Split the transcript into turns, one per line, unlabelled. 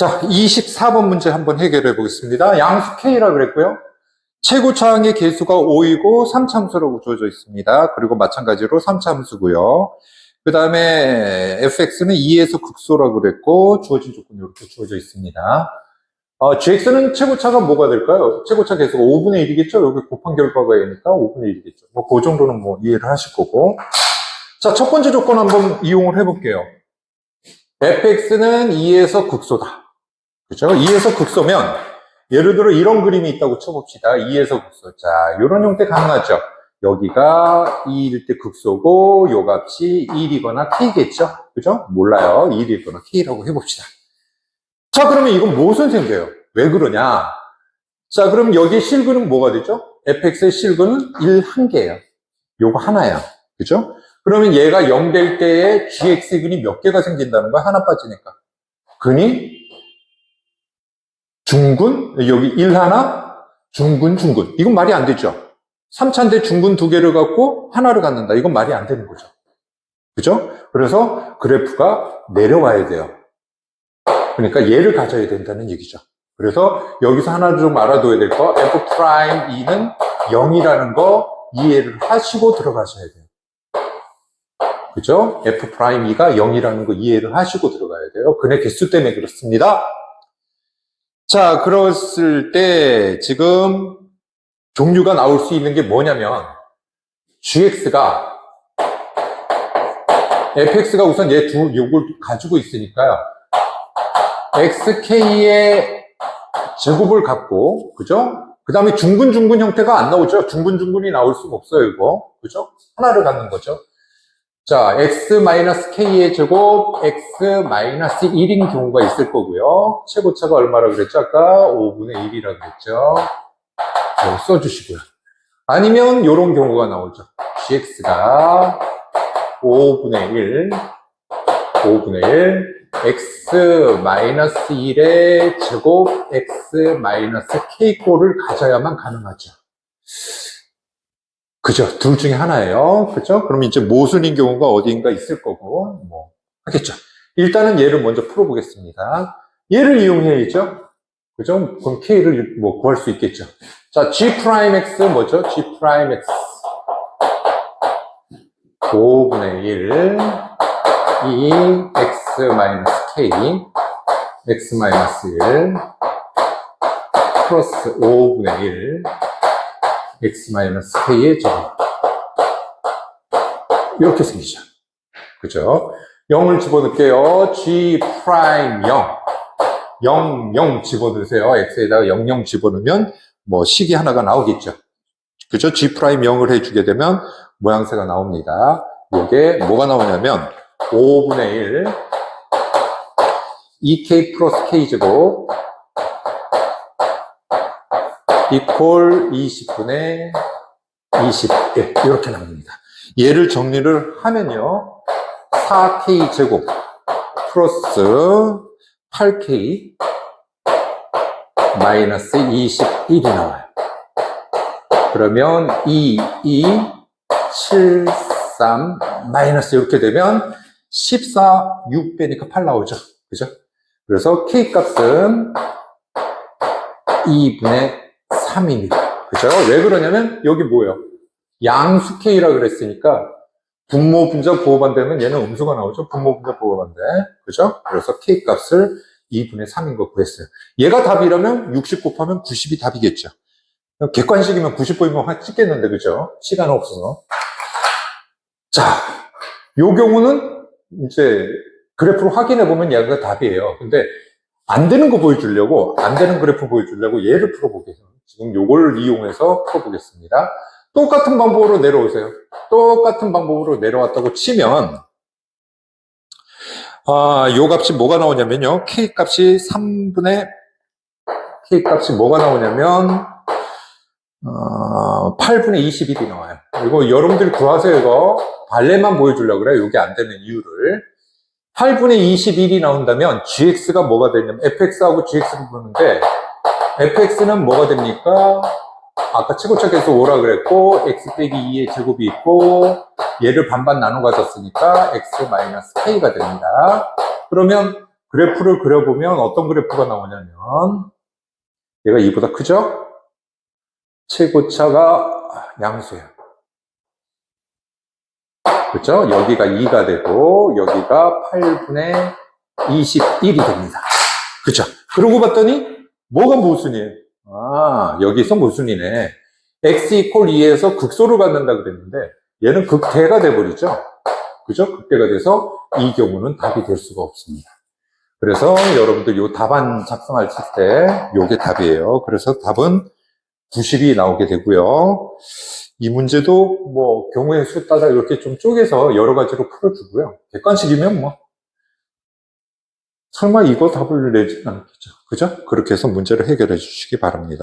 자, 24번 문제 한번 해결해 보겠습니다. 양수 K라 그랬고요. 최고차항의 개수가 5이고 3참수라고 주어져 있습니다. 그리고 마찬가지로 3참수고요. 그 다음에 fx는 2에서 극소라고 그랬고 주어진 조건이 이렇게 주어져 있습니다. 어, gx는 최고차가 뭐가 될까요? 최고차 개수가 5분의 1이겠죠? 여기 곱한 결과가 얘니까 5분의 1이겠죠. 뭐, 그 정도는 뭐 이해를 하실 거고. 자, 첫 번째 조건 한번 이용을 해볼게요. fx는 2에서 극소다. 그죠? 2에서 극소면, 예를 들어 이런 그림이 있다고 쳐봅시다. 2에서 극소. 자, 이런 형태 가능하죠? 여기가 2일 때 극소고, 요 값이 1이거나 k겠죠? 그죠? 몰라요. 1이거나 k라고 해봅시다. 자, 그러면 이건 무슨 생겨요? 왜 그러냐? 자, 그럼 여기에 실근은 뭐가 되죠? fx의 실근은 1한 개예요. 요거 하나야. 그죠? 그러면 얘가 0 될 때에 gx 근이 몇 개가 생긴다는 거야? 하나 빠지니까. 근이 중근, 여기 1 하나, 중근, 중근. 이건 말이 안 되죠. 3차인데 중근 두 개를 갖고 하나를 갖는다. 이건 말이 안 되는 거죠. 그죠? 그래서 그래프가 내려와야 돼요. 그러니까 얘를 가져야 된다는 얘기죠. 그래서 여기서 하나 좀 알아둬야 될 거, f'2는 0이라는 거 이해를 하시고 들어가셔야 돼요. 그죠? f'2가 0이라는 거 이해를 하시고 들어가야 돼요. 근의 개수 때문에 그렇습니다. 자, 그랬을 때 지금 종류가 나올 수 있는 게 뭐냐면 gx가 fx가 우선 얘 두, 요걸 가지고 있으니까요. xk의 제곱을 갖고, 그죠? 그 다음에 중근중근 형태가 안 나오죠? 중근중근이 나올 수가 없어요, 이거. 그죠? 하나를 갖는 거죠. 자, x-k의 제곱, x-1인 경우가 있을 거고요. 최고차가 얼마라고 그랬죠? 아까 5분의 1이라고 그랬죠? 써주시고요. 아니면 이런 경우가 나오죠. gx가 5분의 1, 5분의 1, x-1의 제곱 x-k꼴을 가져야만 가능하죠. 그죠? 둘 중에 하나예요. 그죠? 그럼 이제 모순인 경우가 어디인가 있을 거고, 뭐, 하겠죠. 일단은 얘를 먼저 풀어보겠습니다. 얘를 이용해야죠. 그죠? 그럼 k를 뭐 구할 수 있겠죠. 자, g'x 뭐죠? g'x. 5분의 1, 2, x 마이너스 k, x 마이너스 1, 플러스 5분의 1, x 마이너스 k의 제곱. 이렇게 생기죠. 그죠? 0을 집어넣을게요. g 프라임 0. 0, 0 집어넣으세요. x에다가 0, 0 집어넣으면 뭐 식이 하나가 나오겠죠. 그죠? g 프라임 0을 해주게 되면 모양새가 나옵니다. 이게 뭐가 나오냐면 5분의 1 2k 플러스 k 제곱 이퀄 20분의 21 이렇게 나옵니다. 얘를 정리를 하면요 4k 제곱 플러스 8k 마이너스 21이 나와요. 그러면 2, 2, 7, 3, 마이너스 이렇게 되면 14, 6 빼니까 8 나오죠. 그죠? 그래서 K 값은 2분의 3입니다. 그죠? 왜 그러냐면 여기 뭐예요? 양수 K라 그랬으니까 분모 분자 보호반대면 얘는 음수가 나오죠. 분모 분자 보호반대. 그죠? 그래서 K 값을 2분의 3인 거 구했어요. 얘가 답이라면 60 곱하면 90이 답이겠죠. 객관식이면 90 보이면 확 찍겠는데, 그죠? 시간 없어서. 자, 요 경우는 이제 그래프로 확인해 보면 얘가 답이에요. 근데 안 되는 거 보여주려고, 안 되는 그래프 보여주려고 얘를 풀어보겠습니다. 지금 요걸 이용해서 풀어보겠습니다. 똑같은 방법으로 내려오세요. 똑같은 방법으로 내려왔다고 치면, 아, 요 값이 뭐가 나오냐면요. K 값이 3분의, K 값이 뭐가 나오냐면, 어, 8분의 21이 나와요. 이거 여러분들이 구하세요, 이거. 발레만 보여주려고 그래요. 이게 안 되는 이유를. 8분의 21이 나온다면 gx가 뭐가 되냐면 fx하고 gx를 보는데 fx는 뭐가 됩니까? 아까 최고차계에서 5라 그랬고 x 빼기 2의 제곱이 있고 얘를 반반 나눠 가졌으니까 x 마이너스 k가 됩니다. 그러면 그래프를 그려보면 어떤 그래프가 나오냐면 얘가 2보다 크죠? 최고차가 양수예요. 그렇죠? 여기가 2가 되고 여기가 8분의 21이 됩니다. 그렇죠? 그러고 봤더니 뭐가 모순이에요? 아, 여기서 모순이네. x 이퀄 2에서 극소를 갖는다 그랬는데 얘는 극대가 돼버리죠. 그죠? 극대가 돼서 이 경우는 답이 될 수가 없습니다. 그래서 여러분들 요 답안 작성할 때 요게 답이에요. 그래서 답은 90이 나오게 되고요. 이 문제도 뭐 경우의 수 따라 이렇게 좀 쪼개서 여러 가지로 풀어주고요. 객관식이면 뭐 설마 이거 답을 내지는 않겠죠. 그죠? 그렇게 해서 문제를 해결해 주시기 바랍니다.